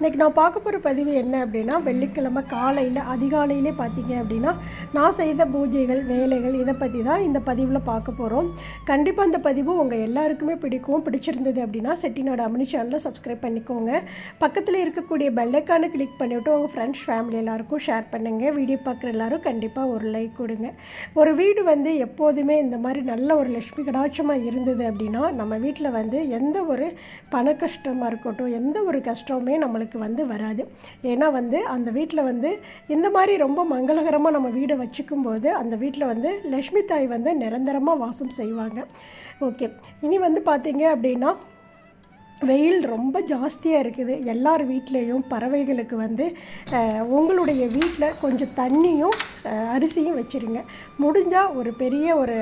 இன்றைக்கி நான் பார்க்க போகிற பதிவு என்ன அப்படின்னா வெள்ளிக்கிழமை காலையில் அதிகாலையிலே பார்த்தீங்க அப்படின்னா நான் செய்த பூஜைகள் வேலைகள் இதை பற்றி தான் இந்த பதிவில் பார்க்க போகிறோம் கண்டிப்பாக அந்த பதிவு உங்கள் எல்லாருக்குமே பிடிக்கும். பிடிச்சிருந்தது அப்படின்னா செட்டிநாடு அமினி சேனலில் சப்ஸ்கிரைப் பண்ணிக்கோங்க. பக்கத்தில் இருக்கக்கூடிய பெல்லைக்கானை கிளிக் பண்ணிவிட்டு உங்கள் ஃப்ரெண்ட்ஸ் ஃபேமிலி எல்லாருக்கும் ஷேர் பண்ணுங்கள் வீடியோ பார்க்குற எல்லாரும் கண்டிப்பாக ஒரு லைக் கொடுங்க. ஒரு வீடு வந்து எப்போதுமே இந்த மாதிரி நல்ல ஒரு லட்சுமி கடாட்சமாக இருந்தது அப்படின்னா நம்ம வீட்டில் வந்து எந்த ஒரு பண கஷ்டமாக இருக்கட்டும் எந்த ஒரு கஷ்டமுமே நம்மளுக்கு வந்து வராது. ஏன்னா வந்து அந்த வீட்டில் வந்து இந்த மாதிரி ரொம்ப மங்களகரமாக நம்ம வீடை வச்சுக்கும் போது அந்த வீட்டில் வந்து லக்ஷ்மி தாய் வந்து நிரந்தரமாக வாசம் செய்வாங்க. ஓகே. இனி வந்து பார்த்தீங்க அப்படின்னா வெயில் ரொம்ப ஜாஸ்தியாக இருக்குது. எல்லார் வீட்லேயும் பறவைகளுக்கு வந்து உங்களுடைய வீட்டில் கொஞ்சம் தண்ணியும் அரிசியும் வச்சுருங்க. முடிஞ்சால் ஒரு பெரிய ஒரு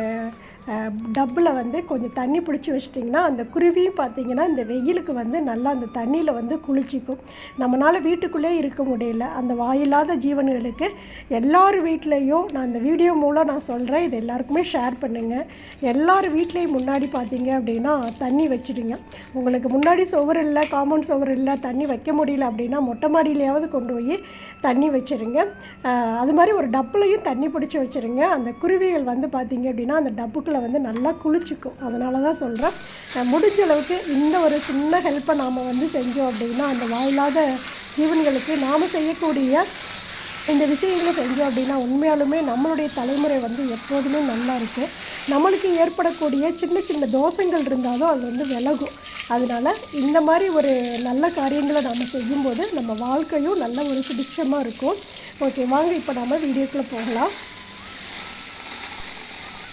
டப்பில் வந்து கொஞ்சம் தண்ணி பிடிச்சி வச்சிட்டிங்கன்னா அந்த குருவியும் பார்த்தீங்கன்னா இந்த வெயிலுக்கு வந்து நல்லா அந்த தண்ணியில் வந்து குளிச்சிக்கும். நம்மளால் வீட்டுக்குள்ளே இருக்க முடியல. அந்த வாயில்லாத ஜீவன்களுக்கு எல்லார் வீட்லேயும் நான் இந்த வீடியோ மூலம் நான் சொல்கிறேன் இது எல்லாருக்குமே ஷேர் பண்ணுங்கள் எல்லார் வீட்லேயும் முன்னாடி பார்த்தீங்க அப்படின்னா தண்ணி வச்சிடுங்க. உங்களுக்கு முன்னாடி சுவர் இல்லை காம்பவுண்ட் சுவர் இல்லை தண்ணி வைக்க முடியல அப்படின்னா மொட்டை மாடியிலையாவது கொண்டு போய் தண்ணி வச்சுருங்க. அது மாதிரி ஒரு டப்புலையும் தண்ணி பிடிச்சி வச்சுருங்க. அந்த குருவிகள் வந்து பார்த்திங்க அப்படின்னா அந்த டப்புக்குள்ளே வந்து நல்லா குளிச்சுக்கும். அதனால தான் சொல்கிறேன் முடிஞ்ச அளவுக்கு இந்த ஒரு சின்ன ஹெல்ப்பை நாம் வந்து செஞ்சோம் அப்படின்னா அந்த வாயில்லாத ஜீவன்களுக்கு நாம் செய்யக்கூடிய இந்த விஷயங்களை செஞ்சோம் அப்படின்னா உண்மையாலுமே நம்மளுடைய தலைமுறை வந்து எப்போதுமே நல்லா இருக்குது நம்மளுக்கு ஏற்படக்கூடிய சின்ன சின்ன தோஷங்கள் இருந்தாலும் அது வந்து விலகும். அதனால இந்த மாதிரி ஒரு நல்ல காரியங்களை நாம் செய்யும்போது நம்ம வாழ்க்கையும் நல்ல ஒரு சுபிட்சமாக இருக்கும். ஓகே வாங்க இப்போ நம்ம வீடியோக்குள்ளே போகலாம்.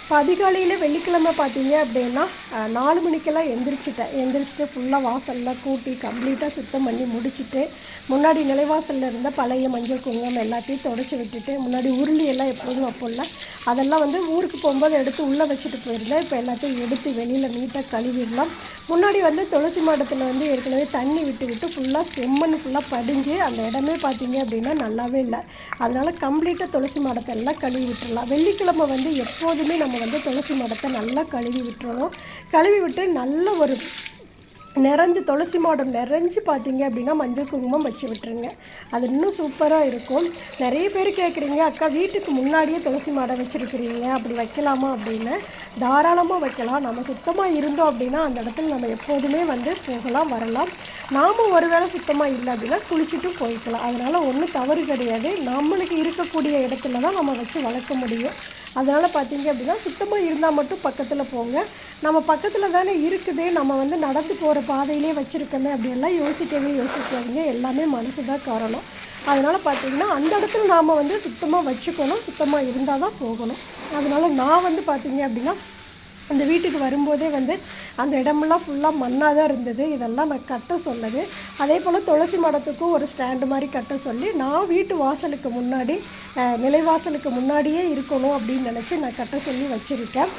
இப்போ அதிகாலையில் வெள்ளிக்கிழமை பார்த்தீங்க அப்படின்னா நாலு மணிக்கெல்லாம் எந்திரிச்சிட்டேன். எந்திரிச்சிட்டு ஃபுல்லாக வாசல்லாம் கூட்டி கம்ப்ளீட்டாக சுத்தம் பண்ணி முடிச்சுட்டு முன்னாடி நிலைவாசலில் இருந்த பழைய மஞ்சள் குங்குமம் எல்லாத்தையும் தொடச்சி விட்டுட்டு முன்னாடி உருளி எல்லாம் எப்போதும் வைப்போம்ல அதெல்லாம் வந்து ஊருக்கு போகும்போது எடுத்து உள்ளே வச்சுட்டு போயிருந்தேன். இப்போ எல்லாத்தையும் எடுத்து வெளியில் நீட்டாக கழுவிடலாம். முன்னாடி வந்து துளசி மாடத்தில் வந்து ஏற்கனவே தண்ணி விட்டு விட்டு ஃபுல்லாக செம்மண் ஃபுல்லாக படிஞ்சு அந்த இடமே பார்த்தீங்க அப்படின்னா நல்லாவே இல்லை. அதனால் கம்ப்ளீட்டாக துளசி மாடத்தை எல்லாம் கழுவி விட்டுடலாம். வெள்ளிக்கிழமை வந்து எப்போதுமே நம்ம வந்து துளசி மாடத்தை நல்லா கழுவி விட்டுறணும். கழுவி விட்டு நல்ல ஒரு நிறைஞ்சு துளசி மாடம் நிறைஞ்சு பார்த்தீங்க அப்படின்னா மஞ்சள் குங்குமம் வச்சு விட்டுருங்க. அது இன்னும் சூப்பராக இருக்கும். நிறைய பேர் கேட்குறீங்க அக்கா வீட்டுக்கு முன்னாடியே துளசி மாடம் வச்சுருக்கிறீங்க அப்படி வைக்கலாமா? அப்படின்னு. தாராளமாக வைக்கலாம். நம்ம சுத்தமாக இருந்தோம் அப்படின்னா அந்த இடத்துல நம்ம எப்போதுமே வந்து போகலாம் வரலாம். நாம் ஒருவேளை சுத்தமாக இல்லை அப்படின்னா குளிச்சுட்டு போய்க்கலாம். அதனால் ஒன்றும் தவறு கிடையாது. நம்மளுக்கு இருக்கக்கூடிய இடத்துல தான் நம்ம வச்சு வளர்க்க முடியும். அதனால் பார்த்தீங்க அப்படின்னா சுத்தமாக இருந்தால் மட்டும் பக்கத்தில் போங்க. நம்ம பக்கத்தில் தானே இருக்குது. நம்ம வந்து நடந்து போகிற பாதையிலே வச்சுருக்கோமே அப்படியெல்லாம் யோசிக்கவே யோசிக்காதீங்க. எல்லாமே மனசு தான் காரணம். அதனால் பார்த்தீங்கன்னா அந்த இடத்துல நாம் வந்து சுத்தமாக வச்சுக்கணும். சுத்தமாக இருந்தால் தான் போகணும். அதனால் நான் வந்து பார்த்தீங்க அப்படின்னா அந்த வீட்டுக்கு வரும்போதே வந்து அந்த இடமெல்லாம் ஃபுல்லாக மண்ணாக தான் இருந்தது. இதெல்லாம் நான் கட்ட சொன்னது அதே போல் துளசி மடத்துக்கும் ஒரு ஸ்டாண்டு மாதிரி கட்ட சொல்லி நான் வீட்டு வாசலுக்கு முன்னாடி நிலைவாசலுக்கு முன்னாடியே இருக்கணும் அப்படின்னு நினச்சி நான் கட்ட சொல்லி வச்சுருக்கேன்.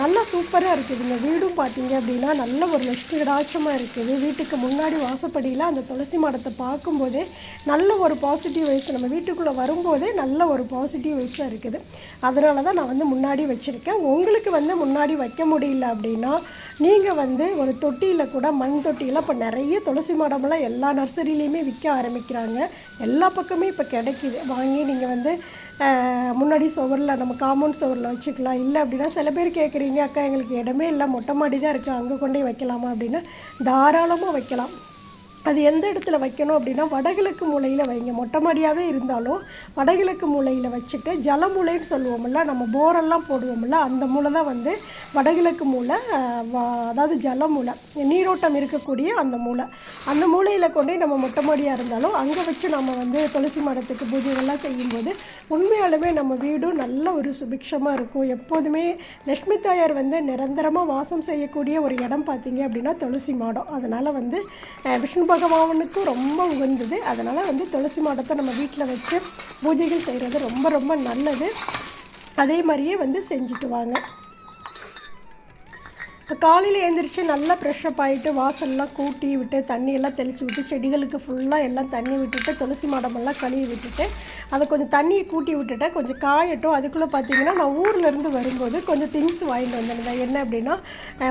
நல்லா சூப்பராக இருக்குதுங்க. வீடும் பார்த்தீங்க அப்படின்னா நல்ல ஒரு லட்சுமி இருக்குது. வீட்டுக்கு முன்னாடி வாசப்படியில் அந்த துளசி மடத்தை பார்க்கும்போதே நல்ல ஒரு பாசிட்டிவ் வைஸ் நம்ம வீட்டுக்குள்ளே வரும்போதே நல்ல ஒரு பாசிட்டிவ் வைஸாக இருக்குது. அதனால தான் நான் வந்து முன்னாடி வச்சுருக்கேன். உங்களுக்கு வந்து முன்னாடி முன்னாடி வைக்க முடியல அப்படின்னா நீங்கள் வந்து ஒரு தொட்டியில் கூட மண் தொட்டியில் இப்போ நிறைய துளசி மடமெல்லாம் எல்லா நர்சரியிலையுமே விற்க ஆரம்பிக்கிறாங்க. எல்லா பக்கமே இப்போ கிடைக்கிது. வாங்கி நீங்கள் வந்து முன்னாடி சுவரில் நம்ம காம்பவுண்ட் சுவரில் வச்சுக்கலாம். இல்லை அப்படின்னா சில பேர் கேட்குறீங்க அக்கா எங்களுக்கு இடமே இல்லை. மொட்டை மாடி தான் இருக்குது அங்கே கொண்டே வைக்கலாமா? அப்படின்னா தாராளமாக வைக்கலாம். அது எந்த இடத்துல வைக்கணும் அப்படின்னா வடகிழக்கு மூலையில் வைங்க. மொட்டை மாடியாகவே இருந்தாலும் வடகிழக்கு மூலையில் வச்சுட்டு ஜலமூலைன்னு சொல்லுவோம்ல நம்ம போரெல்லாம் போடுவோம்ல அந்த மூலை தான் வந்து வடகிழக்கு மூலை வ- அதாவது ஜலமூலை நீரோட்டம் இருக்கக்கூடிய அந்த மூலை அந்த மூலையில் கொண்டு நம்ம மொட்டை மாடியாக இருந்தாலும் அங்கே வச்சு நம்ம வந்து துளசி மரத்துக்கு பூஜைகள்லாம் செய்யும்போது உண்மையாலுமே நம்ம வீடும் நல்ல ஒரு சுபிக்ஷமாக இருக்கும். எப்போதுமே லக்ஷ்மி தாயார் வந்து நிரந்தரமாக வாசம் செய்யக்கூடிய ஒரு இடம் பார்த்தீங்க அப்படின்னா துளசி மாடம். அதனால் வந்து விஷ்ணு பகவானுக்கும் ரொம்ப உகந்தது. அதனால் வந்து துளசி மாடத்தை நம்ம வீட்டில் வச்சு பூஜைகள் செய்கிறது ரொம்ப ரொம்ப நல்லது. அதே மாதிரியே வந்து செஞ்சுட்டு வாங்க. காலையில் எழுந்திரிச்சு நல்லா ஃப்ரெஷ்அப் ஆகிட்டு வாசல்லாம் கூட்டி விட்டு தண்ணியெல்லாம் தெளித்து விட்டு செடிகளுக்கு ஃபுல்லாக எல்லாம் தண்ணி விட்டுட்டு துளசி மாடமெல்லாம் கழுவி விட்டுட்டு அதை கொஞ்சம் தண்ணியை கூட்டி விட்டுட்டு கொஞ்சம் காயட்டும். அதுக்குள்ளே பார்த்தீங்கன்னா நான் ஊர்லேருந்து வரும்போது கொஞ்சம் திங்ஸ் வாங்கிட்டு வந்திருந்தேன் என்ன அப்படின்னா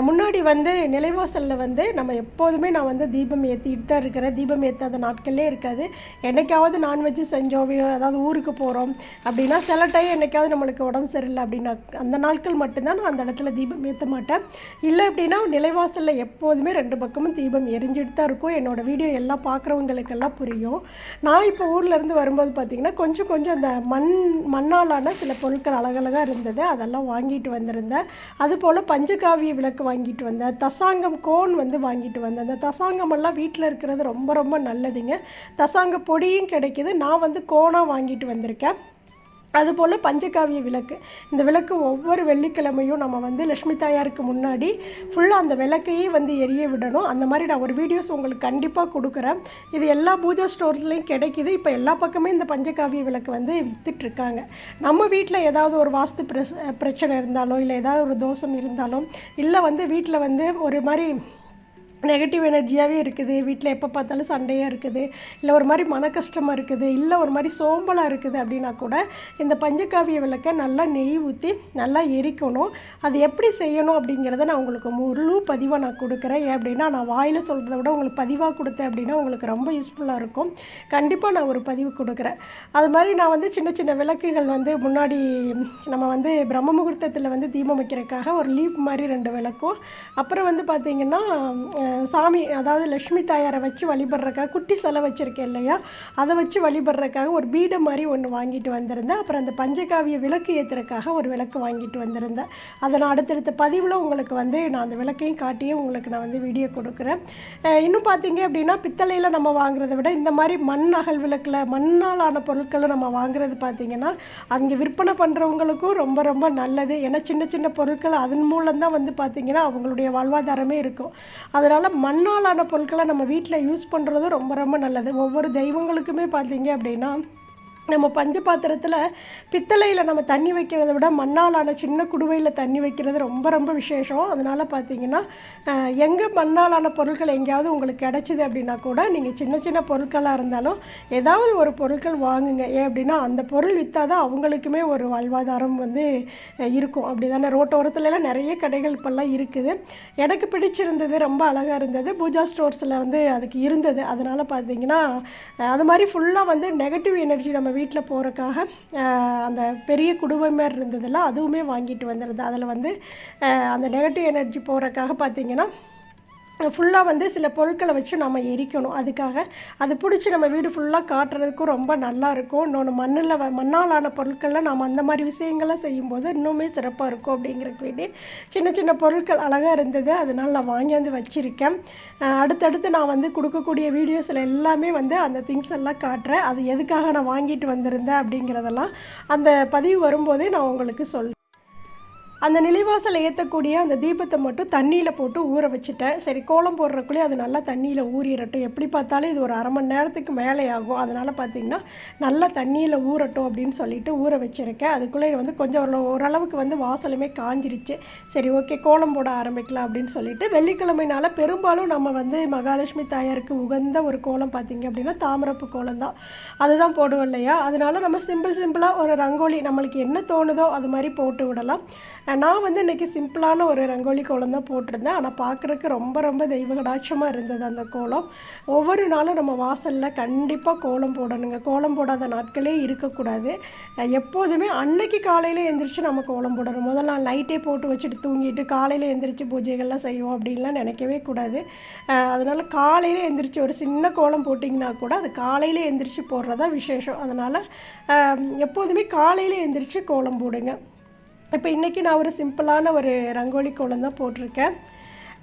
முன்னாடி வந்து நிலைவாசலில் வந்து நம்ம எப்போதுமே நான் வந்து தீபம் ஏற்றிட்டு தான் இருக்கிறேன். தீபம் ஏற்றாத நாட்களே இருக்காது. என்னைக்காவது நான்வெஜ் செஞ்சோம் அதாவது ஊருக்கு போகிறோம் அப்படின்னா சில டைம் என்றைக்காவது நம்மளுக்கு உடம்பு சரியில்லை அப்படின்னா அந்த நாட்கள் மட்டும்தான் நான் அந்த இடத்துல தீபம் ஏற்ற மாட்டேன். இல்லை அப்படின்னா நிலைவாசலில் எப்போதுமே ரெண்டு பக்கமும் தீபம் எரிஞ்சிட்டு தான் இருக்கும். என்னோடய வீடியோ எல்லாம் பார்க்குறவங்களுக்கெல்லாம் புரியும். நான் இப்போ ஊர்லேருந்து வரும்போது பார்த்திங்கன்னா கொஞ்சம் கொஞ்சம் அந்த மண் மண்ணாலான சில பொருட்கள் அழகழகாக இருந்தது. அதெல்லாம் வாங்கிட்டு வந்திருந்தேன். அதுபோல் பஞ்சகாவிய விளக்கு வாங்கிட்டு வந்தேன். தசாங்கம் கோன் வந்து வாங்கிட்டு வந்தேன். அந்த தசாங்கம் எல்லாம் வீட்டில் இருக்கிறது ரொம்ப ரொம்ப நல்லதுங்க. தசாங்க பொடியும் கிடைக்கிது. நான் வந்து கோனாக வாங்கிட்டு வந்திருக்கேன். அதுபோல் பஞ்சகாவிய விளக்கு. இந்த விளக்கு ஒவ்வொரு வெள்ளிக்கிழமையும் நம்ம வந்து லக்ஷ்மி தாயாருக்கு முன்னாடி ஃபுல்லாக அந்த விளக்கையே வந்து எரிய விடணும். அந்த மாதிரி நான் ஒரு வீடியோஸ் உங்களுக்கு கண்டிப்பாக கொடுக்குறேன். இது எல்லா பூஜா ஸ்டோர்ஸ்லேயும் கிடைக்கிது. இப்போ எல்லா பக்கமே இந்த பஞ்சகாவிய விளக்கு வந்து விற்றுட்ருக்காங்க நம்ம வீட்டில் ஏதாவது ஒரு வாஸ்து பிரஸ் பிரச்சனை இருந்தாலோ இல்லை ஏதாவது ஒரு தோஷம் இருந்தாலும் இல்லை வந்து வீட்டில் வந்து ஒரு மாதிரி நெகட்டிவ் எனர்ஜியாகவே இருக்குது. வீட்டில் எப்போ பார்த்தாலும் சண்டையாக இருக்குது. இல்லை ஒரு மாதிரி மன கஷ்டமாக இருக்குது. இல்லை ஒரு மாதிரி சோம்பலாக இருக்குது அப்படின்னா கூட இந்த பஞ்சகாவிய விளக்கை நல்லா நெய் ஊற்றி நல்லா எரிக்கணும். அது எப்படி செய்யணும் அப்படிங்கிறத நான் உங்களுக்கு முழு பதிவாக நான் கொடுக்குறேன். ஏன் அப்படின்னா நான் வாயில் சொல்கிறத விட உங்களுக்கு பதிவாக கொடுத்தேன் அப்படின்னா உங்களுக்கு ரொம்ப யூஸ்ஃபுல்லாக இருக்கும். கண்டிப்பாக நான் ஒரு பதிவு கொடுக்குறேன். அது மாதிரி நான் வந்து சின்ன சின்ன விளக்குகள் வந்து முன்னாடி நம்ம வந்து பிரம்ம முகூர்த்தத்தில் வந்து தீபம் வைக்கிறதுக்காக ஒரு லீப் மாதிரி ரெண்டு விளக்கும். அப்புறம் வந்து பார்த்திங்கன்னா சாமி அதாவது லக்ஷ்மி தாயாரை வச்சு வழிபடுறக்காக குட்டி சிலை வச்சுருக்கேன் இல்லையா? அதை வச்சு வழிபடுறக்காக ஒரு பீடை மாதிரி ஒன்று வாங்கிட்டு வந்திருந்தேன். அப்புறம் அந்த பஞ்சகாவிய விளக்கு ஏற்றுறக்காக ஒரு விளக்கு வாங்கிட்டு வந்திருந்தேன். அதை நான் அடுத்தடுத்த பதிவில் உங்களுக்கு வந்து நான் அந்த விளக்கையும் காட்டியும் உங்களுக்கு நான் வந்து வீடியோ கொடுக்குறேன். இன்னும் பார்த்தீங்க அப்படின்னா பித்தளையில் நம்ம வாங்குறதை விட இந்த மாதிரி மண் அகல் விளக்கில் மண்ணாலான பொருட்களை நம்ம வாங்குறது பார்த்தீங்கன்னா அங்கே விற்பனை பண்ணுறவங்களுக்கும் ரொம்ப ரொம்ப நல்லது. ஏன்னா சின்ன சின்ன பொருட்கள் அதன் மூலம் தான் வந்து பார்த்திங்கன்னா அவங்களுடைய வாழ்வாதாரமே இருக்கும். அதனால் மண்ணாலான பொருட்களை நம்ம வீட்டில் யூஸ் பண்ணுறது ரொம்ப ரொம்ப நல்லது. ஒவ்வொரு தெய்வங்களுக்குமே பார்த்தீங்க அப்படின்னா நம்ம பஞ்ச பாத்திரத்தில் பித்தளையில் நம்ம தண்ணி வைக்கிறத விட மண்ணாலான சின்ன குடுவையில் தண்ணி வைக்கிறது ரொம்ப ரொம்ப விசேஷம். அதனால் பார்த்தீங்கன்னா எங்கே மண்ணாலான பொருட்கள் எங்கேயாவது உங்களுக்கு கிடச்சிது அப்படின்னா கூட நீங்கள் சின்ன சின்ன பொருட்களாக இருந்தாலும் ஏதாவது ஒரு பொருட்கள் வாங்குங்க. ஏன் அப்படின்னா அந்த பொருள் விற்றா தான் அவங்களுக்குமே ஒரு வாழ்வாதாரம் வந்து இருக்கும். அப்படி தானே ரோட்டோரத்துலலாம் நிறைய கடைகள் இப்போல்லாம் இருக்குது. எனக்கு பிடிச்சிருந்தது ரொம்ப அழகாக இருந்தது. பூஜா ஸ்டோர்ஸில் வந்து அதுக்கு இருந்தது. அதனால் பார்த்தீங்கன்னா அது மாதிரி ஃபுல்லாக வந்து நெகட்டிவ் எனர்ஜி நம்ம வீட்டில் போகிறக்காக அந்த பெரிய குடுவை மாதிரி இருந்ததில்ல அதுவுமே வாங்கிட்டு வந்துடுது அதில் வந்து அந்த நெகட்டிவ் எனர்ஜி போகிறக்காக பார்த்தீங்கன்னா ஃபுல்லாக வந்து சில பொருட்களை வச்சு நம்ம எரிக்கணும். அதுக்காக அது பிடிச்சி நம்ம வீடு ஃபுல்லாக காட்டுறதுக்கும் ரொம்ப நல்லாயிருக்கும் இன்னொன்று மண்ணில் வ மண்ணாலான பொருட்களில் நாம் அந்த மாதிரி விஷயங்கள்லாம் செய்யும்போது இன்னுமே சிறப்பாக இருக்கும் அப்படிங்கிறக்கு வேண்டி சின்ன சின்ன பொருட்கள் அழகாக இருந்தது. அதனால் நான் வாங்கியாந்து வச்சுருக்கேன். அடுத்தடுத்து நான் வந்து கொடுக்கக்கூடிய வீடியோஸில் எல்லாமே வந்து அந்த திங்ஸ் எல்லாம் காட்டுறேன். அது எதுக்காக நான் வாங்கிட்டு வந்திருந்தேன் அப்படிங்கிறதெல்லாம் அந்த பதிவு வரும்போதே நான் உங்களுக்கு சொல்கிறேன் அந்த நிலைவாசலை ஏற்றக்கூடிய அந்த தீபத்தை மட்டும் தண்ணியில் போட்டு ஊற வச்சுட்டேன். சரி கோலம் போடுறக்குள்ளேயே அது நல்லா தண்ணியில் ஊறிடட்டும் எப்படி பார்த்தாலும் இது ஒரு அரை மணி நேரத்துக்கு மேலே ஆகும் அதனால் பார்த்தீங்கன்னா நல்லா தண்ணியில் ஊறட்டும் அப்படின்னு சொல்லிட்டு ஊற வச்சுருக்கேன். அதுக்குள்ளே வந்து கொஞ்சம் ஒரு ஓரளவுக்கு வந்து வாசலுமே காஞ்சிருச்சு. சரி ஓகே கோலம் போட ஆரம்பிக்கலாம் அப்படின்னு சொல்லிட்டு வெள்ளிக்கிழமைனால பெரும்பாலும் நம்ம வந்து மகாலட்சுமி தாயாருக்கு உகந்த ஒரு கோலம் பார்த்திங்க அப்படின்னா தாமரப்பு கோலம் தான். அதுதான் போடுவோம் இல்லையா? அதனால நம்ம சிம்பிள் சிம்பிளாக ஒரு ரங்கோலி நம்மளுக்கு என்ன தோணுதோ அது மாதிரி போட்டு விடலாம். நான் வந்து இன்றைக்கி சிம்பிளான ஒரு ரங்கோலி கோலம் தான் போட்டிருந்தேன். ஆனால் பார்க்குறக்கு ரொம்ப ரொம்ப தெய்வ கடாட்சமாக இருந்தது அந்த கோலம். ஒவ்வொரு நாளும் நம்ம வாசலில் கண்டிப்பாக கோலம் போடணுங்க. கோலம் போடாத நாட்களே இருக்கக்கூடாது. எப்போதுமே அன்னைக்கு காலையில் எந்திரிச்சு நம்ம கோலம் போடணும். முதல்ல நாள் நைட்டே போட்டு வச்சுட்டு தூங்கிட்டு காலையில் எந்திரிச்சு பூஜைகள்லாம் செய்வோம் அப்படின்லாம் நினைக்கவே கூடாது. அதனால் காலையில் எந்திரிச்சு ஒரு சின்ன கோலம் போட்டிங்கன்னா கூட அது காலையில் எந்திரிச்சு போடுறதா விசேஷம். அதனால் எப்போதுமே காலையில் எந்திரிச்சு கோலம் போடுங்க. இப்போ இன்றைக்கி நான் ஒரு சிம்பிளான ஒரு ரங்கோலி கோலம் தான் போட்டிருக்கேன்.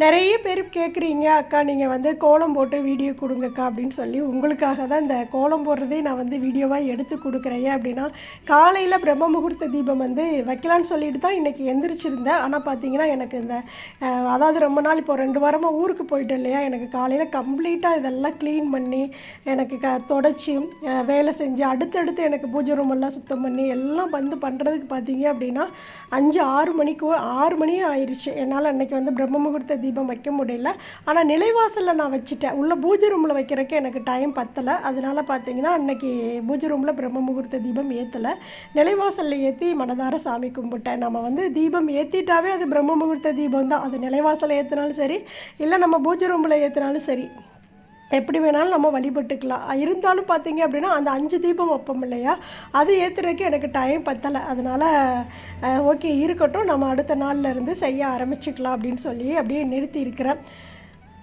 நிறைய பேர் கேட்குறீங்க அக்கா நீங்கள் வந்து கோலம் போட்டு வீடியோ கொடுங்கக்கா அப்படின்னு சொல்லி. உங்களுக்காக தான் இந்த கோலம் போடுறதே நான் வந்து வீடியோவாக எடுத்து கொடுக்குறேன். அப்படின்னா காலையில் பிரம்ம முகூர்த்த தீபம் வந்து வைக்கலான்னு சொல்லிட்டு தான் இன்றைக்கி எந்திரிச்சிருந்தேன். ஆனால் பார்த்தீங்கன்னா எனக்கு இந்த அதாவது ரொம்ப நாள் இப்போ ரெண்டு வாரமாக ஊருக்கு போயிட்டேன் இல்லையா? எனக்கு காலையில் கம்ப்ளீட்டாக இதெல்லாம் க்ளீன் பண்ணி எனக்கு க தொடச்சி வேலை செஞ்சு அடுத்தடுத்து எனக்கு பூஜை ரூமெல்லாம் சுத்தம் பண்ணி எல்லாம் வந்து பண்ணுறதுக்கு பார்த்தீங்க அப்படின்னா அஞ்சு ஆறு மணிக்கு ஆறு மணியே ஆயிடுச்சு என்னால் அன்றைக்கி வந்து பிரம்ம முகூர்த்த தீபம் வைக்க முடியல. ஆனால் நிலைவாசலில் நான் வச்சுட்டேன். உள்ள பூஜை ரூமில் வைக்கிறதுக்கு எனக்கு டைம் பத்தலை. அதனால் பார்த்தீங்கன்னா அன்றைக்கி பூஜை ரூமில் பிரம்ம முகூர்த்த தீபம் ஏற்றலை நிலைவாசலில் ஏற்றி மனதார சாமி கும்பிட்டேன். நம்ம வந்து தீபம் ஏற்றிட்டாவே அது பிரம்ம முகூர்த்த தீபம் தான். அது நிலைவாசலில் ஏற்றினாலும் சரி இல்லை நம்ம பூஜை ரூமில் ஏற்றினாலும் சரி. எப்படி வேணாலும் நம்ம வழிபட்டுக்கலாம். இருந்தாலும் பார்த்தீங்க அப்படின்னா அந்த அஞ்சு தீபம் வைப்போம் இல்லையா? அது ஏற்றுறதுக்கு எனக்கு டைம் பத்தலை. அதனால் ஓகே இருக்கட்டும். நம்ம அடுத்த நாளில் இருந்து செய்ய ஆரம்பிச்சுக்கலாம் அப்படின்னு சொல்லி அப்படியே நிறுத்தி இருக்கிறேன்.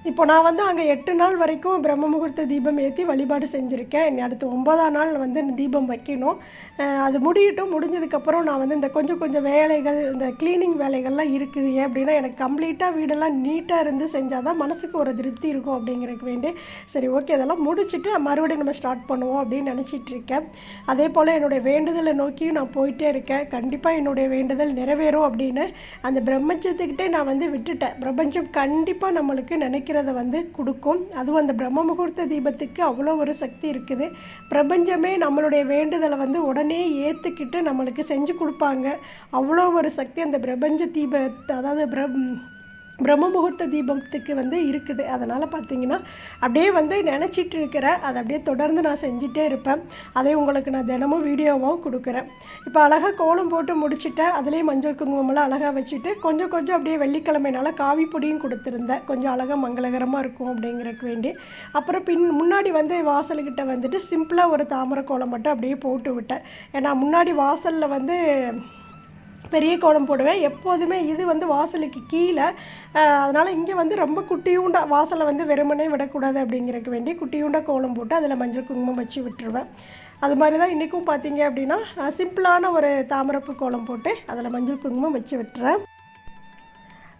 இப்போ நான் வந்து அங்கே எட்டு நாள் வரைக்கும் பிரம்ம முகூர்த்த தீபம் ஏற்றி வழிபாடு செஞ்சுருக்கேன். அடுத்து ஒன்பதாம் நாள் வந்து தீபம் வைக்கணும். அது முடியட்டும் முடிஞ்சதுக்கப்புறம் நான் வந்து இந்த கொஞ்சம் கொஞ்சம் வேலைகள் இந்த க்ளீனிங் வேலைகள்லாம் இருக்குது. ஏன் அப்படின்னா எனக்கு கம்ப்ளீட்டாக வீடெல்லாம் நீட்டாக இருந்து செஞ்சால் தான் மனசுக்கு ஒரு திருப்தி இருக்கும் அப்படிங்கிறதுக்கு வேண்டி. சரி ஓகே அதெல்லாம் முடிச்சுட்டு மறுபடியும் நம்ம ஸ்டார்ட் பண்ணுவோம் அப்படின்னு நினச்சிட்டு இருக்கேன். அதே போல் என்னுடைய வேண்டுதலை நோக்கியும் நான் போயிட்டே இருக்கேன். கண்டிப்பாக என்னுடைய வேண்டுதல் நிறைவேறும் அப்படின்னு அந்த பிரம்மஞ்சத்துக்கிட்டே நான் வந்து விட்டுட்டேன். பிரபஞ்சம் கண்டிப்பாக நம்மளுக்கு நினைக்கிறத வந்து கொடுக்கும். அதுவும் அந்த பிரம்ம முகூர்த்த தீபத்துக்கு அவ்வளோ ஒரு சக்தி இருக்குது. பிரபஞ்சமே நம்மளுடைய வேண்டுதலை வந்து உடனே ஏற்றுக்கிட்டு நம்மளுக்கு செஞ்சு கொடுப்பாங்க. அவ்வளோ ஒரு சக்தி அந்த பிரபஞ்ச தீப அதாவது பிரம் பிரம்ம முகூர்த்த தீபத்துக்கு வந்து இருக்குது. அதனால் பார்த்தீங்கன்னா அப்படியே வந்து நினச்சிட்டு இருக்கிறேன் அதை அப்படியே தொடர்ந்து நான் செஞ்சிட்டே இருப்பேன். அதை உங்களுக்கு நான் தினமும் வீடியோவாகவும் கொடுக்குறேன். இப்போ அழகாக கோலம் போட்டு முடிச்சுட்டேன் அதுலேயே மஞ்சள் குங்குமம்லாம் அழகாக வச்சுட்டு கொஞ்சம் கொஞ்சம் அப்படியே வெள்ளிக்கிழமைனால காவி பொடியும் கொடுத்துருந்தேன். கொஞ்சம் அழகாக மங்களகரமாக இருக்கும் அப்படிங்கிறக்கு வேண்டி. அப்புறம் பின் முன்னாடி வந்து வாசல்கிட்ட வந்துட்டு சிம்பிளாக ஒரு தாமரை கோலம் மட்டும் அப்படியே போட்டு விட்டேன். ஏன்னா முன்னாடி வாசலில் வந்து பெரிய கோலம் போடுவேன். எப்போதுமே இது வந்து வாசலுக்கு கீழே. அதனால் இங்கே வந்து ரொம்ப குட்டியூண்டா வாசலை வந்து வெறுமனே விடக்கூடாது அப்படிங்கிறதுக்கு வேண்டி குட்டியூண்டா கோலம் போட்டு அதில் மஞ்சள் குங்குமம் வச்சு விட்டுருவேன். அது மாதிரி தான் இன்றைக்கும் பார்த்தீங்க அப்படின்னா சிம்பிளான ஒரு தாமரப்பு கோலம் போட்டு அதில் மஞ்சள் குங்குமம் வச்சு விட்டுறேன்.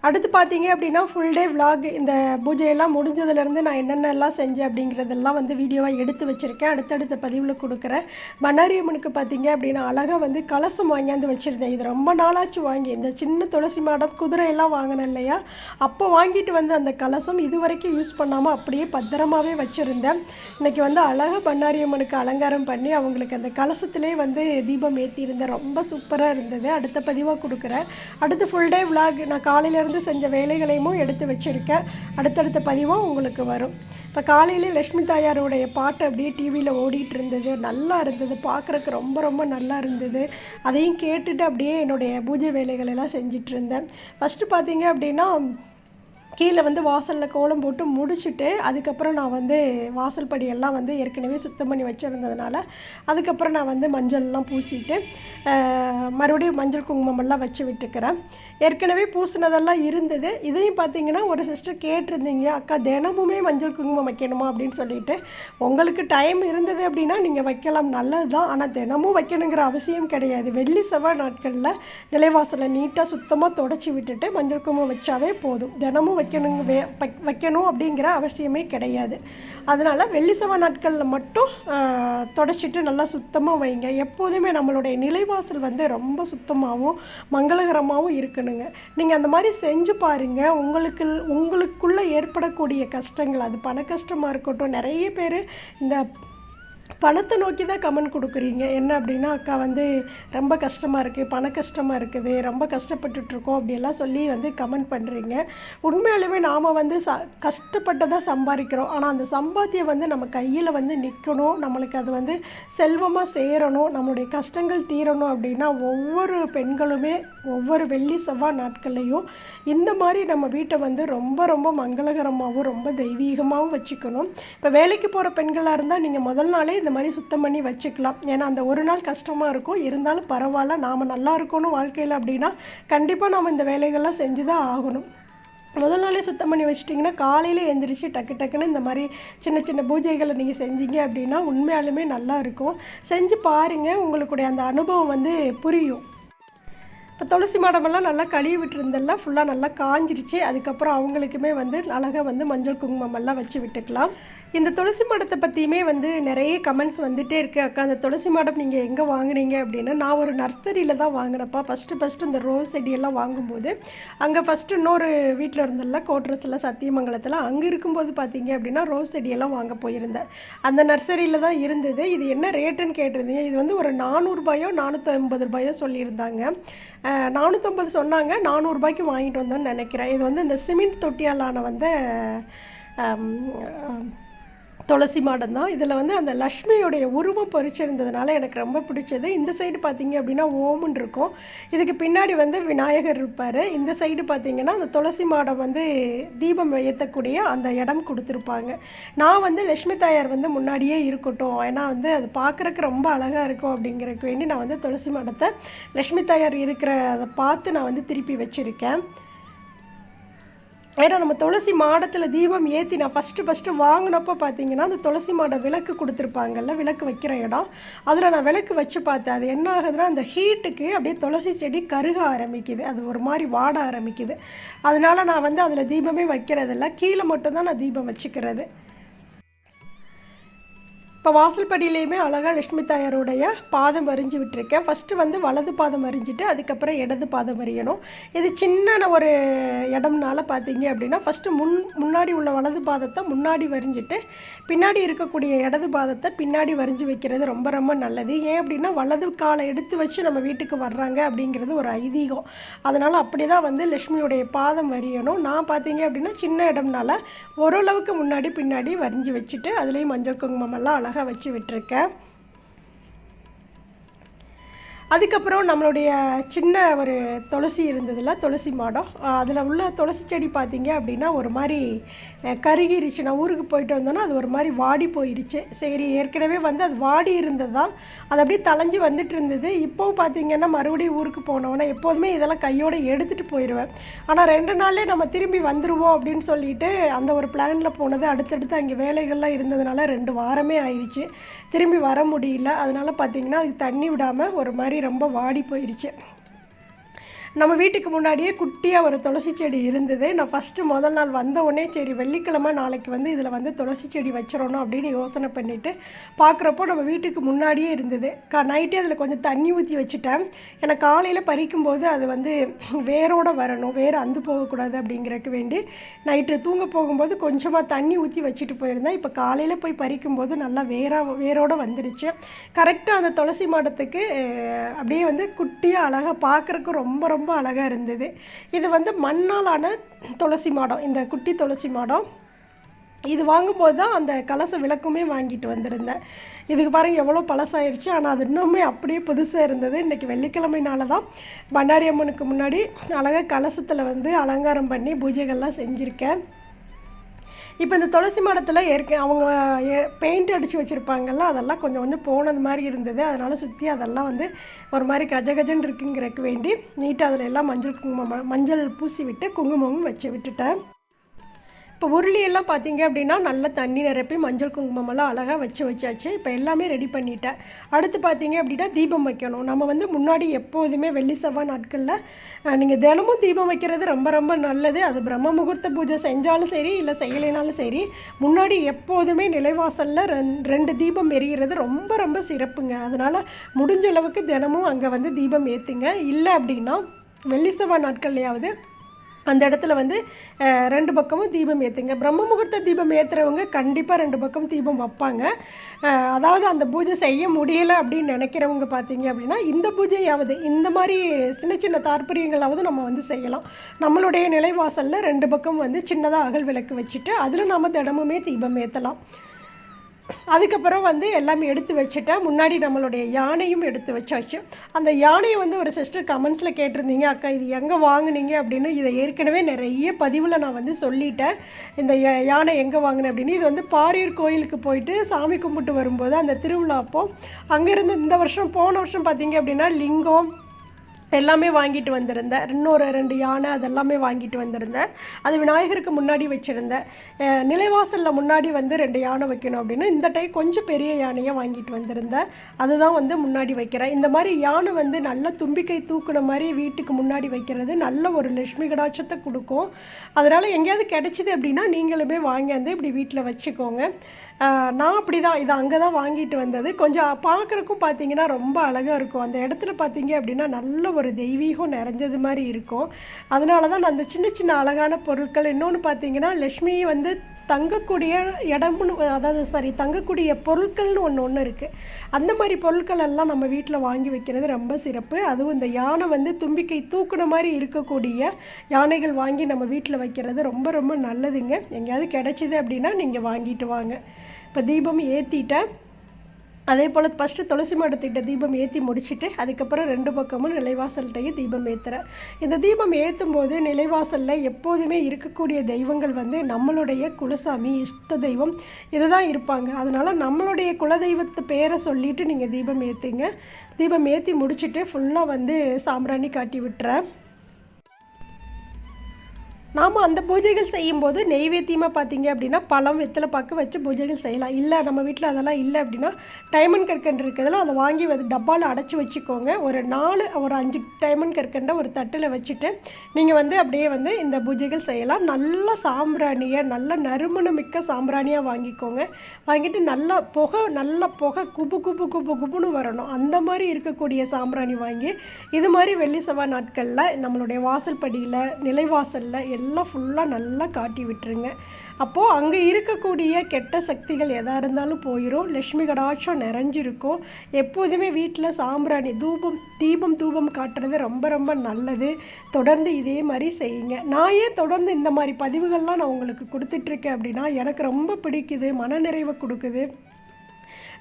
அடுத்து பார்த்தீங்க அப்படின்னா ஃபுல் டே விலாக் இந்த பூஜையெல்லாம் முடிஞ்சதுலேருந்து நான் என்னென்னலாம் செஞ்சேன் அப்படிங்கிறதெல்லாம் வந்து வீடியோவாக எடுத்து வச்சுருக்கேன். அடுத்தடுத்த பதிவில் கொடுக்குறேன். பண்ணாரி அம்மனுக்கு பார்த்தீங்க அப்படின்னா அழகாக வந்து கலசம் வாங்கியாந்து வச்சுருந்தேன். இது ரொம்ப நாளாச்சு வாங்கி இந்த சின்ன துளசி மாடம் குதிரையெல்லாம் வாங்கினேன் இல்லையா? அப்போ வாங்கிட்டு வந்து அந்த கலசம் இது வரைக்கும் யூஸ் பண்ணாமல் அப்படியே பத்திரமாவே வச்சுருந்தேன். இன்றைக்கி வந்து அழகாக பண்ணாரி அம்மனுக்கு அலங்காரம் பண்ணி அவங்களுக்கு அந்த கலசத்திலே வந்து தீபம் ஏற்றியிருந்தேன் ரொம்ப சூப்பராக இருந்தது. அடுத்த பதிவாக கொடுக்குறேன். அடுத்து ஃபுல் டே விலாக் நான் காலையில் காலையிலேருந்து செஞ்ச வேலைகளையும் எடுத்து வச்சுருக்கேன் அடுத்தடுத்த பதிவாக உங்களுக்கு வரும். இப்போ காலையிலே லக்ஷ்மி தாயாருடைய பாட்டு அப்படியே டிவியில் ஓடிட்டு இருந்தது நல்லா இருந்தது. பார்க்குறக்கு ரொம்ப ரொம்ப நல்லா இருந்தது. அதையும் கேட்டுட்டு அப்படியே என்னுடைய பூஜை வேலைகளெல்லாம் செஞ்சிட்டு இருந்தேன் ஃபஸ்ட்டு பார்த்தீங்க அப்படின்னா கீழே வந்து வாசலில் கோலம் போட்டு முடிச்சுட்டு அதுக்கப்புறம் நான் வந்து வாசல் படியெல்லாம் வந்து ஏற்கனவே சுத்தம் பண்ணி வச்சுருந்ததுனால அதுக்கப்புறம் நான் வந்து மஞ்சள்லாம் பூசிட்டு மறுபடியும் மஞ்சள் குங்குமமெல்லாம் வச்சு விட்டுக்கிறேன். ஏற்கனவே பூசினதெல்லாம் இருந்தது. இதையும் பார்த்தீங்கன்னா ஒரு சிஸ்டர் கேட்டிருந்தீங்க அக்கா தினமுமே மஞ்சள் குங்குமம் வைக்கணுமா? அப்படின்னு சொல்லிட்டு. உங்களுக்கு டைம் இருந்தது அப்படின்னா நீங்கள் வைக்கலாம். நல்லது தான் ஆனால் தினமும் வைக்கணுங்கிற அவசியம் கிடையாது. வெள்ளி செவ்வாய் நாட்களில் நிலைவாசலை நீட்டாக சுத்தமாக தொடச்சி விட்டுட்டு மஞ்சள் குங்குமம் வச்சாவே போதும். தினமும் வைக்கணுங்க வைக்- வைக்கணும் அப்படிங்கிற அவசியமே கிடையாது. அதனால் வெள்ளி செவ்வாய் நாட்களில் மட்டும் தொடச்சிட்டு நல்லா சுத்தமாக வைங்க. எப்போதுமே நம்மளுடைய நிலைவாசல் வந்து ரொம்ப சுத்தமாகவும் மங்களகரமாகவும் இருக்கணுங்க. நீங்கள் அந்த மாதிரி செஞ்சு பாருங்கள் உங்களுக்கு உங்களுக்குள்ளே ஏற்படக்கூடிய கஷ்டங்கள் அது பண கஷ்டமாக இருக்கட்டும் நிறைய பேர் இந்த பணத்தை நோக்கி தான் கமெண்ட் கொடுக்குறீங்க. என்ன அப்படின்னா அக்கா வந்து ரொம்ப கஷ்டமாக இருக்குது பண கஷ்டமாக இருக்குது ரொம்ப கஷ்டப்பட்டுட்ருக்கோம் அப்படியெல்லாம் சொல்லி வந்து கமெண்ட் பண்ணுறீங்க உண்மையாலுமே நாம் வந்து ச கஷ்டப்பட்டு தான் சம்பாதிக்கிறோம். ஆனால் அந்த சம்பாத்தியம் வந்து நம்ம கையில் வந்து நிற்கணும் நம்மளுக்கு அது வந்து செல்வமாக சேரணும். நம்மளுடைய கஷ்டங்கள் தீரணும் அப்படின்னா ஒவ்வொரு பெண்களுமே ஒவ்வொரு வெள்ளி செவ்வாய் நாட்கள்லையும் இந்த மாதிரி நம்ம வீட்டை வந்து ரொம்ப ரொம்ப மங்களகரமாகவும் ரொம்ப தெய்வீகமாகவும் வச்சுக்கணும். இப்போ வேலைக்கு போகிற பெண்களாக இருந்தால் நீங்கள் முதல் நாளே இந்த மாதிரி சுத்தம் பண்ணி வச்சுக்கலாம். ஏன்னா அந்த ஒரு நாள் கஷ்டமாக இருக்கும். இருந்தாலும் பரவாயில்ல நாம் நல்லா இருக்கணும் வாழ்க்கையில் அப்படின்னா கண்டிப்பாக நாம் இந்த வேலைகள்லாம் செஞ்சு தான் ஆகணும். முதல் நாளே சுத்தம் பண்ணி வச்சிட்டிங்கன்னா காலையில் எழுந்திரிச்சு டக்கு டக்குன்னு இந்த மாதிரி சின்ன சின்ன பூஜைகளை நீங்கள் செஞ்சீங்க அப்படின்னா உண்மையாலுமே நல்லா இருக்கும். செஞ்சு பாருங்கள் உங்களுடைய அந்த அனுபவம் வந்து புரியும். இப்போ துளசி மாடமெல்லாம் நல்லா கழுவி விட்டுருந்தெல்லாம் ஃபுல்லாக நல்லா காஞ்சிருச்சு. அதுக்கப்புறம் அவங்களுக்குமே வந்து அழகாக வந்து மஞ்சள் குங்குமம் எல்லாம் வச்சு விட்டுக்கலாம். இந்த துளசி மாடத்தை பற்றியுமே வந்து நிறைய கமெண்ட்ஸ் வந்துகிட்டே இருக்குது அக்கா அந்த துளசி மாடம் நீங்கள் எங்கே வாங்குனீங்க அப்படின்னா நான் ஒரு நர்சரியில் தான் வாங்கினப்பா. ஃபஸ்ட்டு ஃபஸ்ட்டு இந்த ரோஸ் செடியெல்லாம் வாங்கும்போது அங்கே ஃபஸ்ட்டு இன்னொரு வீட்டில் இருந்தெல்லாம் கோட்ரஸில் சத்தியமங்கலத்தில் அங்கே இருக்கும்போது பார்த்தீங்க அப்படின்னா ரோஸ் செடியெல்லாம் வாங்க போயிருந்தேன். அந்த நர்சரியில் தான் இருந்தது. இது என்ன ரேட்டுன்னு கேட்டிருந்தீங்க? இது வந்து ஒரு நானூறுபாயோ நானூற்றி ஐம்பது ரூபாயோ சொல்லியிருந்தாங்க. நானூற்றம்பது சொன்னாங்க. நானூறுபாய்க்கு வாங்கிட்டு வந்தோன்னு நினைக்கிறேன். இது வந்து இந்த சிமெண்ட் தொட்டியாலான வந்து துளசி மாடம் தான். இதில் வந்து அந்த லக்ஷ்மியோடைய உருவம் பொறிச்சிருந்ததுனால எனக்கு ரொம்ப பிடிச்சது. இந்த சைடு பார்த்தீங்க அப்படின்னா ஓமுன்னு இருக்கும். இதுக்கு பின்னாடி வந்து விநாயகர் இருப்பார். இந்த சைடு பார்த்தீங்கன்னா அந்த துளசி மாடம் வந்து தீபம் ஏற்றக்கூடிய அந்த இடம் கொடுத்துருப்பாங்க. நான் வந்து லக்ஷ்மி தாயார் வந்து முன்னாடியே இருக்கட்டும். ஏன்னா வந்து அது பார்க்குறக்கு ரொம்ப அழகாக இருக்கும் அப்படிங்கிறதுக்கு வேண்டி நான் வந்து துளசி மாடத்தை லக்ஷ்மி தாயார் இருக்கிற அதை பார்த்து நான் வந்து திருப்பி வச்சுருக்கேன். ஏன்னா நம்ம துளசி மாடத்தில் தீபம் ஏற்றி நான் ஃபஸ்ட்டு ஃபஸ்ட்டு வாங்கினப்போ பார்த்தீங்கன்னா அந்த துளசி மாடை விளக்கு கொடுத்துருப்பாங்கல்ல விளக்கு வைக்கிற இடம். அதில் நான் விளக்கு வச்சு பார்த்தேன். அது என்ன ஆகுதுன்னா அந்த ஹீட்டுக்கு அப்படியே துளசி செடி கருக ஆரம்பிக்குது. அது ஒரு மாதிரி வாட ஆரம்பிக்குது. அதனால் நான் வந்து அதில் தீபமே வைக்கிறதில்ல. கீழே மட்டும்தான் நான் தீபம் வச்சுக்கிறது. இப்போ வாசல்படியிலையுமே அழகாக லட்சுமி தாயாருடைய பாதம் வரிஞ்சு விட்டுருக்கேன். ஃபஸ்ட்டு வந்து வலது பாதம் வரிஞ்சிட்டு அதுக்கப்புறம் இடது பாதம் வரையணும். இது சின்ன ஒரு இடம்னால பார்த்தீங்க அப்படின்னா ஃபஸ்ட்டு முன் முன்னாடி உள்ள வலது பாதத்தை முன்னாடி வரிஞ்சிட்டு பின்னாடி இருக்கக்கூடிய இடது பாதத்தை பின்னாடி வரிஞ்சு வைக்கிறது ரொம்ப ரொம்ப நல்லது. ஏன் அப்படின்னா வலது காலை எடுத்து வச்சு நம்ம வீட்டுக்கு வர்றாங்க அப்படிங்கிறது ஒரு ஐதீகம். அதனால் அப்படி தான் வந்து லக்ஷ்மியுடைய பாதம் வரையணும். நான் பார்த்தீங்க அப்படின்னா சின்ன இடம்னால ஓரளவுக்கு முன்னாடி பின்னாடி வரிஞ்சு வச்சுட்டு அதுலேயும் மஞ்சள் குங்குமம் எல்லாம் அழகாக வச்சு விட்டுருக்கேன் அதுக்கப்புறம் நம்மளுடைய சின்ன ஒரு துளசி இருந்ததுல துளசி மாடம். அதில் உள்ள துளசி செடி பார்த்தீங்க அப்படின்னா ஒரு மாதிரி கருகிருச்சு. நான் ஊருக்கு போயிட்டு வந்தோன்னா அது ஒரு மாதிரி வாடி போயிடுச்சு சரி ஏற்கனவே வந்து அது வாடி இருந்ததால் அது அப்படியே தலைஞ்சு வந்துட்டு இருந்தது. இப்போவும் பார்த்தீங்கன்னா மறுபடியும் ஊருக்கு போனோன்னா எப்போதுமே இதெல்லாம் கையோடு எடுத்துகிட்டு போயிடுவேன் ஆனால் ரெண்டு நாள்லே நம்ம திரும்பி வந்துடுவோம் அப்படின்னு சொல்லிட்டு அந்த ஒரு பிளானில் போனது. அடுத்தடுத்து அங்கே வேலைகள்லாம் இருந்ததுனால ரெண்டு வாரமே ஆயிடுச்சு திரும்பி வர முடியல. அதனால் பார்த்தீங்கன்னா அதுக்கு தண்ணி விடாமல் ஒரு மாதிரி ரொம்ப வாடி போயிடுச்சு நம்ம வீட்டுக்கு முன்னாடியே குட்டியாக ஒரு துளசி செடி இருந்தது. நான் ஃபஸ்ட்டு முதல் நாள் வந்த உடனே சரி வெள்ளிக்கிழமை நாளைக்கு வந்து இதில் வந்து துளசி செடி வச்சிடணும் அப்படின்னு யோசனை பண்ணிவிட்டு பார்க்குறப்போ நம்ம வீட்டுக்கு முன்னாடியே இருந்தது. கா நைட்டே அதில் கொஞ்சம் தண்ணி ஊற்றி வச்சுட்டேன். ஏன்னா காலையில் பறிக்கும்போது அது வந்து வேரோடு வரணும் வேர் அந்து போகக்கூடாது அப்படிங்கிறக்கு வேண்டி நைட்டு தூங்க போகும்போது கொஞ்சமாக தண்ணி ஊற்றி வச்சுட்டு போயிருந்தேன். இப்போ காலையில் போய் பறிக்கும்போது நல்லா வேராக வேரோடு வந்துடுச்சு கரெக்டாக அந்த துளசி மாடத்துக்கு அப்படியே வந்து குட்டியாக அழகாக பார்க்குறக்கு ரொம்ப ரொம்ப ரொம்ப அழகாக இருந்தது. இது வந்து மண்ணாலான துளசி மாடம். இந்த குட்டி துளசி மாடம். இது வாங்கும்போது தான் அந்த கலச விளக்குமே வாங்கிட்டு வந்திருந்தேன். இதுக்கு பாருங்கள் எவ்வளோ பழசாயிருச்சு. ஆனால் அது இன்னுமே அப்படியே புதுசாக இருந்தது. இன்றைக்கி வெள்ளிக்கிழமைனால தான் பண்டாரி அம்மனுக்கு முன்னாடி அழகாக கலசத்தில் வந்து அலங்காரம் பண்ணி பூஜைகள்லாம் செஞ்சுருக்கேன். இப்போ இந்த துளசி மாடத்தில் ஏற்க அவங்க பெயிண்ட் அடித்து வச்சுருப்பாங்கல்ல அதெல்லாம் கொஞ்சம் வந்து போனது மாதிரி இருந்தது. அதனால் சுற்றி அதெல்லாம் வந்து ஒரு மாதிரி கஜ கஜன்னு இருக்குங்கிறதுக்கு வேண்டி நீட்டாக அதில் எல்லாம் மஞ்சள் குங்குமம் மஞ்சள் பூசி விட்டு குங்குமமும் வச்சு விட்டுட்டேன். இப்போ உருளியெல்லாம் பார்த்தீங்க அப்படின்னா நல்ல தண்ணி நிரப்பி மஞ்சள் குங்குமமெல்லாம் அழகாக வச்சு வச்சாச்சு. இப்போ எல்லாமே ரெடி பண்ணிட்டேன். அடுத்து பார்த்தீங்க அப்படின்னா தீபம் வைக்கணும். நம்ம வந்து முன்னாடி எப்போதுமே வெள்ளி செவ்வாய் நாட்களில் நீங்கள் தினமும் தீபம் வைக்கிறது ரொம்ப ரொம்ப நல்லது. அது பிரம்ம முகூர்த்த பூஜை செஞ்சாலும் சரி இல்லை செய்யலைனாலும் சரி முன்னாடி எப்போதுமே நிலைவாசலில் ரெண் ரெண்டு தீபம் எரிகிறது ரொம்ப ரொம்ப சிறப்புங்க. அதனால் முடிஞ்ச அளவுக்கு தினமும் அங்கே வந்து தீபம் ஏற்றுங்க இல்லை அப்படின்னா வெள்ளி செவ்வாய் நாட்கள்லையாவது அந்த இடத்துல வந்து ரெண்டு பக்கமும் தீபம் ஏற்றுங்க பிரம்ம முகூர்த்த தீபம் ஏற்றுறவங்க கண்டிப்பாக ரெண்டு பக்கம் தீபம் வைப்பாங்க. அதாவது அந்த பூஜை செய்ய முடியலை அப்படின்னு நினைக்கிறவங்க பார்த்தீங்க அப்படின்னா இந்த பூஜையாவது இந்த மாதிரி சின்ன சின்ன தாற்பரியங்களாவது நம்ம வந்து செய்யலாம். நம்மளுடைய நிலைவாசலில் ரெண்டு பக்கம் வந்து சின்னதாக அகல் விளக்கு வச்சுட்டு அதில் நம்ம தினமுமே தீபம் ஏற்றலாம் அதுக்கப்புறம் வந்து எல்லாமே எடுத்து வச்சுட்டேன் முன்னாடி நம்மளுடைய யானையும் எடுத்து வச்சாச்சு. அந்த யானையை வந்து ஒரு சிஸ்டர் கமெண்ட்ஸில் கேட்டிருந்தீங்க அக்கா இது எங்கே வாங்குனீங்க? அப்படின்னு இதை ஏற்கனவே நிறைய பதிவில் நான் வந்து சொல்லிட்டேன். இந்த யா- யானை எங்கே வாங்கினேன் அப்படின்னு. இது வந்து பாரியூர் கோயிலுக்கு போயிட்டு சாமி கும்பிட்டு வரும்போது அந்த திருவிழா அப்போ அங்கேருந்து இந்த வருஷம் போன வருஷம் பார்த்தீங்க அப்படின்னா லிங்கம் எல்லாமே வாங்கிட்டு வந்திருந்தேன். இன்னொரு ரெண்டு யானை அதெல்லாமே வாங்கிட்டு வந்திருந்தேன். அது விநாயகருக்கு முன்னாடி வச்சுருந்தேன். நிலைவாசலில் முன்னாடி வந்து ரெண்டு யானை வைக்கணும் அப்படின்னு இந்த டைம் கொஞ்சம் பெரிய யானையை வாங்கிட்டு வந்திருந்தேன். அதுதான் வந்து முன்னாடி வைக்கிறேன். இந்த மாதிரி யானை வந்து நல்ல தும்பிக்கை தூக்குன மாதிரி வீட்டுக்கு முன்னாடி வைக்கிறது நல்ல ஒரு லட்சுமி கடாட்சத்தை கொடுக்கும். அதனால் எங்கேயாவது கிடைச்சிது அப்படின்னா நீங்களுமே வாங்கியாந்து இப்படி வீட்டில் வச்சுக்கோங்க. நான் அப்படி தான் இது அங்கே தான் வாங்கிட்டு வந்தது. கொஞ்சம் பார்க்குறக்கும் பார்த்தீங்கன்னா ரொம்ப அழகாக இருக்கும். அந்த இடத்துல பார்த்தீங்க அப்படின்னா நல்ல ஒரு தெய்வீகம் நிறைஞ்சது மாதிரி இருக்கும். அதனால தான் நான் அந்த சின்ன சின்ன அழகான பொருட்கள். இன்னொன்று பார்த்தீங்கன்னா லக்ஷ்மி வந்து தங்கக்கூடிய இடம்னு அதாவது சாரி தங்கக்கூடிய பொருட்கள்னு ஒன்று ஒன்று இருக்குது அந்த மாதிரி பொருட்கள் எல்லாம் நம்ம வீட்டில் வாங்கி வைக்கிறது ரொம்ப சிறப்பு. அதுவும் இந்த யானை வந்து தும்பிக்கை தூக்குன மாதிரி இருக்கக்கூடிய யானைகள் வாங்கி நம்ம வீட்டில் வைக்கிறது ரொம்ப ரொம்ப நல்லதுங்க. எங்கேயாவது கிடைச்சிது அப்படின்னா நீங்கள் வாங்கிட்டு வாங்க. இப்போ தீபம் ஏற்றிட்டேன் அதே போல் ஃபஸ்ட்டு துளசி மாடத்திட்ட தீபம் ஏற்றி முடிச்சுட்டு அதுக்கப்புறம் ரெண்டு பக்கமும் நிலைவாசல்கிட்டையும் தீபம் ஏற்றுறேன் இந்த தீபம் ஏற்றும் போது நிலைவாசலில் எப்போதுமே இருக்கக்கூடிய தெய்வங்கள் வந்து நம்மளுடைய குலசாமி இஷ்ட தெய்வம் இதுதான் இருப்பாங்க. அதனால் நம்மளுடைய குலதெய்வத்து பேரை சொல்லிட்டு நீங்கள் தீபம் ஏற்றுங்க தீபம் ஏற்றி முடிச்சுட்டு ஃபுல்லாக வந்து சாம்பிராணி காட்டி விட்டுறேன். நாம் அந்த பூஜைகள் செய்யும்போது நெய்வேத்தியமாக பார்த்தீங்க அப்படின்னா பழம் வெத்தலை பாக்கு வச்சு பூஜைகள் செய்யலாம். இல்லை நம்ம வீட்டில் அதெல்லாம் இல்லை அப்படின்னா டைமண்ட் கற்கண்டு இருக்கிறதுல அதை வாங்கி வந்து டப்பாவில் அடைச்சி வச்சுக்கோங்க. ஒரு நாலு ஒரு அஞ்சு டைமண்ட் கற்கண்டை ஒரு தட்டில் வச்சுட்டு நீங்கள் வந்து அப்படியே வந்து இந்த பூஜைகள் செய்யலாம். நல்ல சாம்பிராணியை நல்ல நறுமணமிக்க சாம்பிராணியாக வாங்கிக்கோங்க. வாங்கிட்டு நல்லா புகை நல்ல புகை குபு குபு குபு குபுன்னு வரணும். அந்த மாதிரி இருக்கக்கூடிய சாம்பிராணி வாங்கி இது மாதிரி வெள்ளி செவ்வாய் நாட்களில் நம்மளுடைய வாசல் படியில் நிலைவாசலில் எல்லாம் ஃபுல்லாக நல்லா காட்டி விட்டுருங்க. அப்போது அங்கே இருக்கக்கூடிய கெட்ட சக்திகள் எதாக இருந்தாலும் போயிடும் லக்ஷ்மி கடாட்சம் நிறைஞ்சிருக்கும். எப்போதுமே வீட்டில் சாம்பிராணி தூபம் தீபம் தூபம் காட்டுறது ரொம்ப ரொம்ப நல்லது. தொடர்ந்து இதே மாதிரி செய்யுங்க. நான் ஏன் தொடர்ந்து இந்த மாதிரி பதிவுகள்லாம் நான் உங்களுக்கு கொடுத்துட்ருக்கேன் அப்படின்னா எனக்கு ரொம்ப பிடிக்குது மனநிறைவை கொடுக்குது.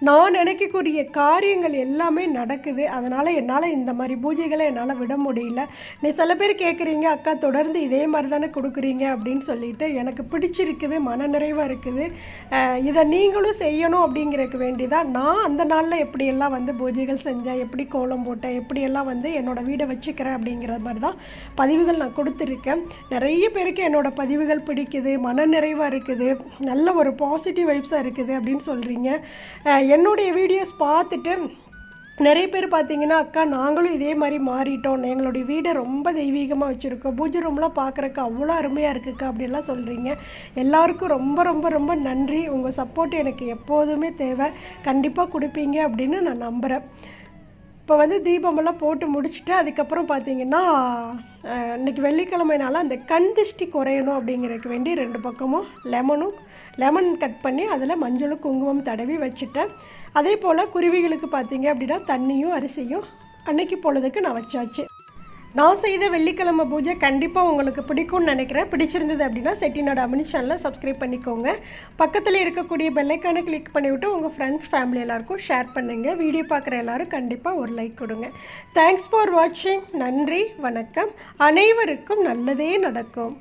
நான் நினைக்கக்கூடிய காரியங்கள் எல்லாமே நடக்குது. அதனால் என்னால் இந்த மாதிரி பூஜைகளை என்னால் விட முடியல. நீ சில பேர் கேட்குறீங்க அக்கா தொடர்ந்து இதே மாதிரி தானே கொடுக்குறீங்க? அப்படின்னு சொல்லிட்டு எனக்கு பிடிச்சிருக்குது மனநிறைவாக இருக்குது. இதை நீங்களும் செய்யணும் அப்படிங்கிறதுக்கு வேண்டிதான். நான் அந்த நாளில் எப்படியெல்லாம் வந்து பூஜைகள் செஞ்சேன் எப்படி கோலம் போட்டேன் எப்படியெல்லாம் வந்து என்னோட வீடை வச்சுக்கிறேன் அப்படிங்கிற மாதிரி தான் பதிவுகள் நான் கொடுத்துருக்கேன். நிறைய பேருக்கு என்னோட பதிவுகள் பிடிக்குது மனநிறைவாக இருக்குது நல்ல ஒரு பாசிட்டிவ் வைப்ஸாக இருக்குது அப்படின்னு சொல்கிறீங்க என்னுடைய வீடியோஸ் பார்த்துட்டு நிறைய பேர் பார்த்தீங்கன்னா அக்கா நாங்களும் இதே மாதிரி மாறிட்டோம். எங்களுடைய வீடை ரொம்ப தெய்வீகமாக வச்சுருக்கோம். பூஜை ரூம்லாம் பார்க்குறக்கு அவ்வளோ அருமையாக இருக்குக்கா அப்படின்லாம் சொல்கிறீங்க எல்லாருக்கும் ரொம்ப ரொம்ப ரொம்ப நன்றி. உங்கள் சப்போர்ட் எனக்கு எப்போதுமே தேவை. கண்டிப்பாக கொடுப்பீங்க அப்படின்னு நான் நம்புகிறேன் இப்போ வந்து தீபமெல்லாம் போட்டு முடிச்சுட்டு அதுக்கப்புறம் பார்த்தீங்கன்னா இன்றைக்கி இன்னைக்கு வெள்ளிக்கிழமைனால அந்த கண் திஷ்டி குறையணும் அப்படிங்கிறதுக்கு வேண்டி ரெண்டு பக்கமும் லெமனும் லெமன் கட் பண்ணி அதில் மஞ்சளும் குங்குமம் தடவி வச்சுட்டேன். அதே போல் குருவிகளுக்கு பார்த்தீங்க அப்படின்னா தண்ணியும் அரிசியும் அன்னைக்கு பொழுதுக்கு நான் வச்சாச்சு. நான் செய்த வெள்ளிக்கிழமை பூஜை கண்டிப்பாக உங்களுக்கு பிடிக்கும்னு நினைக்கிறேன். பிடிச்சிருந்தது அப்படின்னா செட்டிநாடு அமினி சேனலை சப்ஸ்கிரைப் பண்ணிக்கோங்க. பக்கத்தில் இருக்கக்கூடிய பெல்லைக்கானை கிளிக் பண்ணிவிட்டு உங்கள் ஃப்ரெண்ட்ஸ் ஃபேமிலி எல்லாருக்கும் ஷேர் பண்ணுங்கள் வீடியோ பார்க்குற எல்லாரும் கண்டிப்பாக ஒரு லைக் கொடுங்க. தேங்க்ஸ் ஃபார் வாட்சிங் நன்றி வணக்கம். அனைவருக்கும் நல்லதே நடக்கும்.